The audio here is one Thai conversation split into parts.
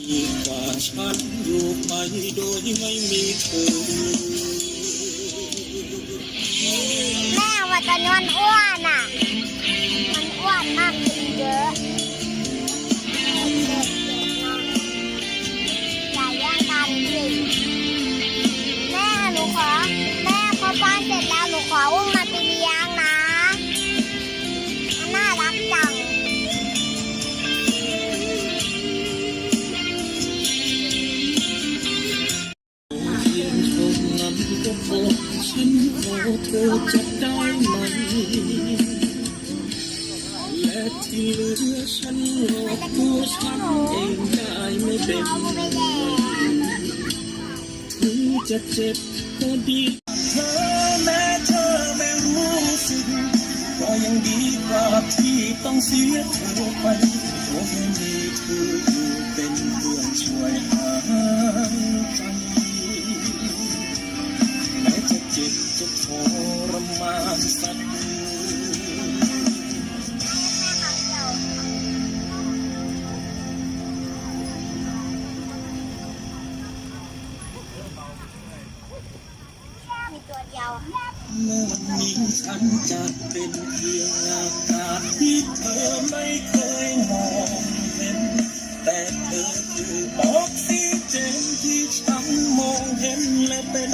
ดีกว่าฉันอยู่ไปโดยไม่มีเธอ ธอจะได้ไหม และที่เหลือฉันหลอกตัวฉันเองได้ไม่เป็นถึงจะเจ็บก็ดีเธอแม้เธอไม่รู้สึกก็ยังดีกว่าที่ต้องเสียเธอไปเพราะยังมีเธออยู่เป็นเพื่อนช่วย ฉันจะเป็นเพียงอากาศที่เธอไม่เคยมองเห็นแต่เธอคือออกซิเจนที่ฉันมองเห็นและเป็น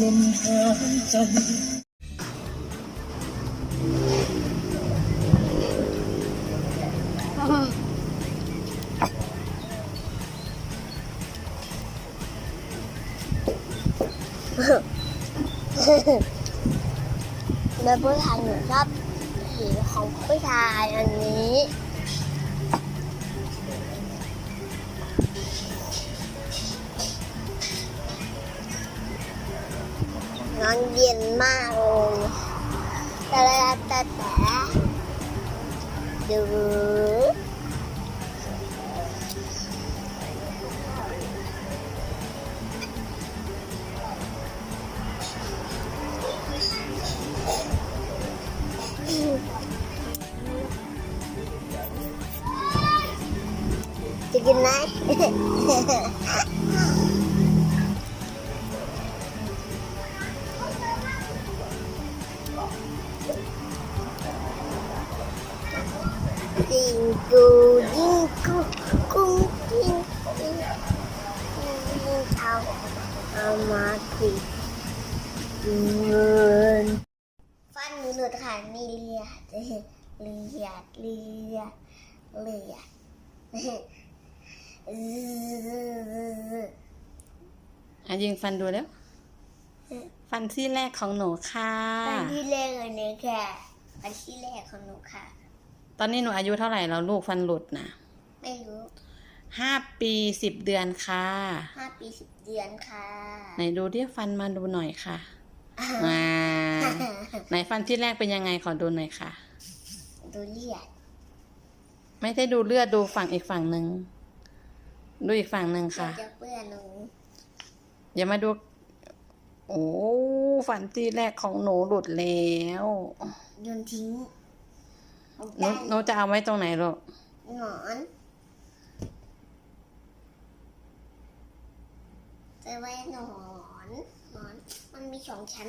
ลมหายใจ แม่ผู้ชายหนูชอบสีของผู้ชายอันนี้นอนเย็นมากเลยแต่แต่แต่ดู กินไหมจิงกูจิงกูกุ้งจิงจิงจิงเท้าเอามาสิเงินฟันหนูหลุดค่ะนี่เลียดเลียดเลียดเลียดเลีย อออะยิงฟันดูแล้ว ฟันซี่แรกของหนูค่ะฟันที่แรกเลยเนี่ยค่ะฟันที่แรกของหนูค่ะ ตอนนี้หนูอายุเท่าไหร่แล้วลูกฟันหลุดนะไม่รู้ห้าปีสิบเดือนค่ะห้าปีสิบเดือนค่ะ ไหนดูที่ฟันมาดูหน่อยค่ะอ่าไหนฟันที่แรกเป็นยังไงขอดูหน่อยค่ะ ดูเลียดไม่ได้ดูเลือดดูฝั่งอีกฝั่งหนึ่ง ดูอีกฝั่งหนึ่งค่ะ จะเปื้อนหนูอย่ามาดู โอ้ฟันซี่แรกของหนูหลุดแล้วโยนทิ้งหนูหนูจะเอาไว้ตรงไหนลูกหนอนจะไว้หนอนหนอน มันมีสองชั้น